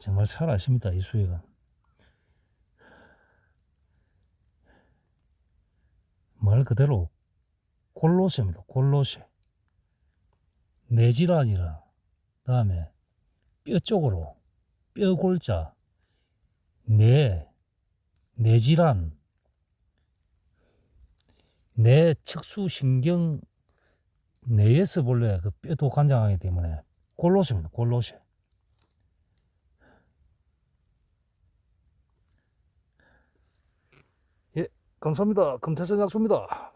정말 살아있습니다, 이 수액은. 말 그대로 골로세입니다, 골로세. 뇌질환이라, 다음에 뼈 쪽으로, 뼈 골자, 뇌, 뇌질환, 뇌 척수신경 뇌에서 본래 그 뼈도 관장하기 때문에 골로세입니다, 골로세. 감사합니다. 금태선 약수입니다.